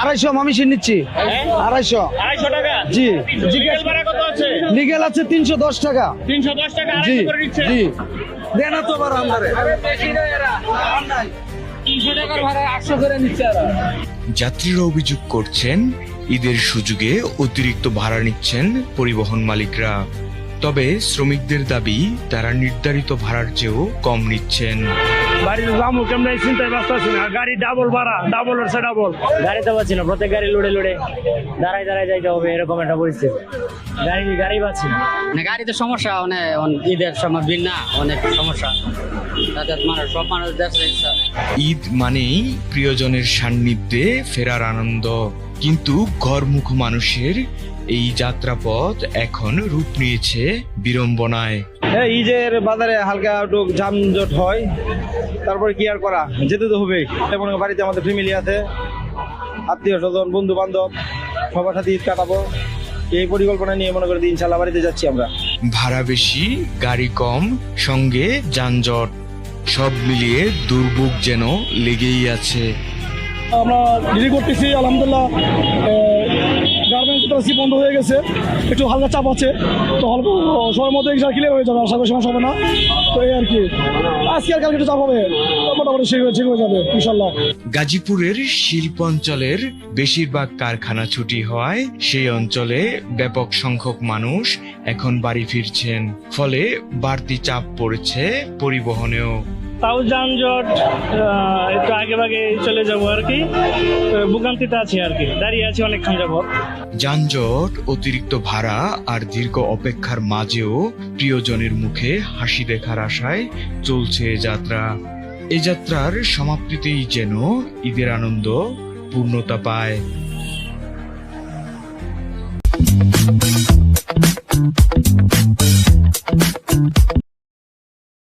আড়াইশো মামিসির নিচ্ছি। আড়াইশো। আড়াইশো টাকা? জি। জিজ্ঞেস ভাড়া কত আছে? লিগেল আছে তিনশো দশ টাকা। তিনশো দশ টাকা জি আড়াইশো করে নিচ্ছে? জি। দেন তো বার আমারে। তিনশো টাকার ভাড়া আটশো করে নিচ্ছে যাত্রীরা অভিযোগ করছেন ঈদের সুযোগে অতিরিক্ত ভাড়া নিচ্ছেন পরিবহন মালিকরা। তবে শ্রমিকদের দাবি তারা নির্ধারিত ভাড়ার চেয়েও কম নিচ্ছেন। বাড়িতে যাব কেমন চিন্তায় ব্যস্ত আছি না? গাড়ি ডাবল ভাড়া ডাবল হচ্ছে ডাবল গাড়িতে পাচ্ছি না প্রত্যেক গাড়ি লুড়ে লুড়ে। দাঁড়ায় দাঁড়ায় যাইতে হবে এরকম একটা পরিস্থিতি। গাড়ি গাড়ি পাচ্ছি না। মানে গাড়িতে সমস্যা অনেক ঈদের সময় ভিড় না অনেক সমস্যা। তাতে মানুষ সব মানুষ ঈদ মানেই প্রিয়জনের সান্নিধ্যে ফেরার আনন্দ। কিন্তু ঘরমুখ মানুষের এই যাত্রাপথ এখন রূপ নিয়েছে বিড়ম্বনায়। হ্যাঁ ঈদের বাজারে হালকা একটু যানজট হয়। তারপরে কি আর করা? যেতে তো হবে মনে করো বাড়িতে আমাদের ফ্যামিলি আছে আত্মীয় স্বজন বন্ধু বান্ধব সবার সাথে ঈদ কাটাবো। এই পরিকল্পনা নিয়ে মনে করে ইনশাল্লাহ বাড়িতে যাচ্ছি আমরা। ভাড়া বেশি গাড়ি কম সঙ্গে যানজট। সব মিলিয়ে দুর্ভোগ যেন লেগেই আছে। আমরা ডিগ্রি করতেছি আলহামদুলিল্লাহ। গার্মেন্টস ইন্ডাস্ট্রি বন্ধ হয়ে গেছে, একটু হালকা চাপ আছে, তো অল্প সময়ের মধ্যে এক্সাম ক্লিয়ার হয়ে যাবে, আশা করি সমস্যা হবে না। তো এই আর কি। আজকে আর কালকে একটু চাপ হবে মোটামুটি ঠিক হয়ে যাবে ইনশাল্লাহ গাজীপুরের শিল্প অঞ্চলের বেশিরভাগ কারখানা ছুটি হওয়ায় সেই অঞ্চলে ব্যাপক সংখ্যক মানুষ এখন বাড়ি ফিরছেন। ফলে বাড়তি চাপ পড়েছে পরিবহনেও। তাও যানজট একটু আগে ভাগে চলে যাব আর কি। ভোগান্তিতে আছি আর কি, দাঁড়িয়ে আছি অনেকক্ষণ যাবত যানজট, অতিরিক্ত ভাড়া আর দীর্ঘ অপেক্ষার মাঝেও প্রিয়জনের মুখে হাসি দেখার আশায় চলছে যাত্রা। এ যাত্রার সমাপ্তিতেই যেন ঈদের আনন্দ পূর্ণতা পায়।